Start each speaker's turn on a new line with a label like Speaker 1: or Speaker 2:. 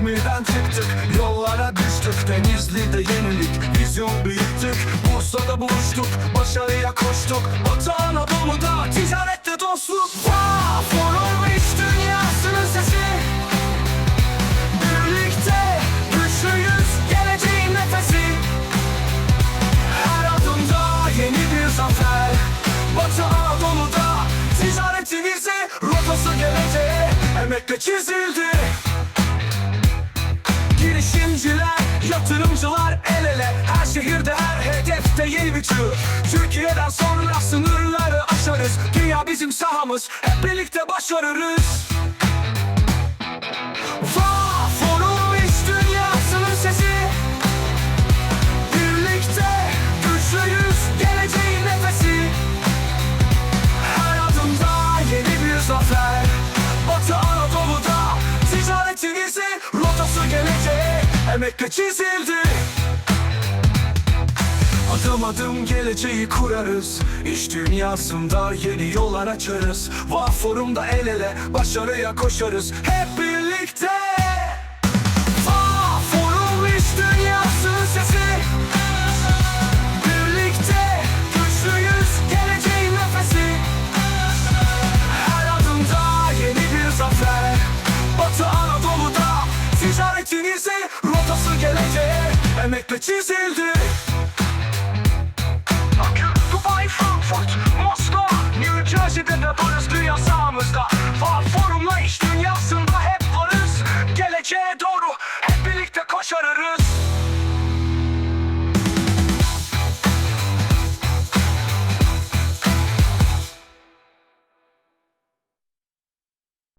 Speaker 1: İzmir'den çıktık Yollara düştük. Denizli'de yenilik Vizyon büyüttük. Bursa'da buluştuk Başarıya koştuk. Batı Anadolu'da Ticarette dostluk. Vah! Forulmuş dünyasının sesi. Birlikte güçlüyüz Geleceğin nefesi. Her adımda yeni bir zafer. Batı Anadolu'da Ticaretimize rotası geleceğe. Emekle çizildi. Yatırımcılar el ele Her şehirde her hedefte yeni bir tür Türkiye'den sonra sınırları aşarız. Dünya bizim sahamız, hep birlikte başarırız. Her zafer. Batı Anadolu'da ticaretimizi rotası geleceğe. Emekle çizildi Adım geleceği kurarız. İş dünyasında yeni yollar açarız. Va forumda el ele başarıya koşarız. Hep birlikte. Va forum iş dünyasının sesi. Birlikte güçlüyüz geleceğin nefesi. Her adımda yeni bir zafer. Batı Anadolu'da ticaretinizi rotası geleceğe Emekle çizildi ሸረርስ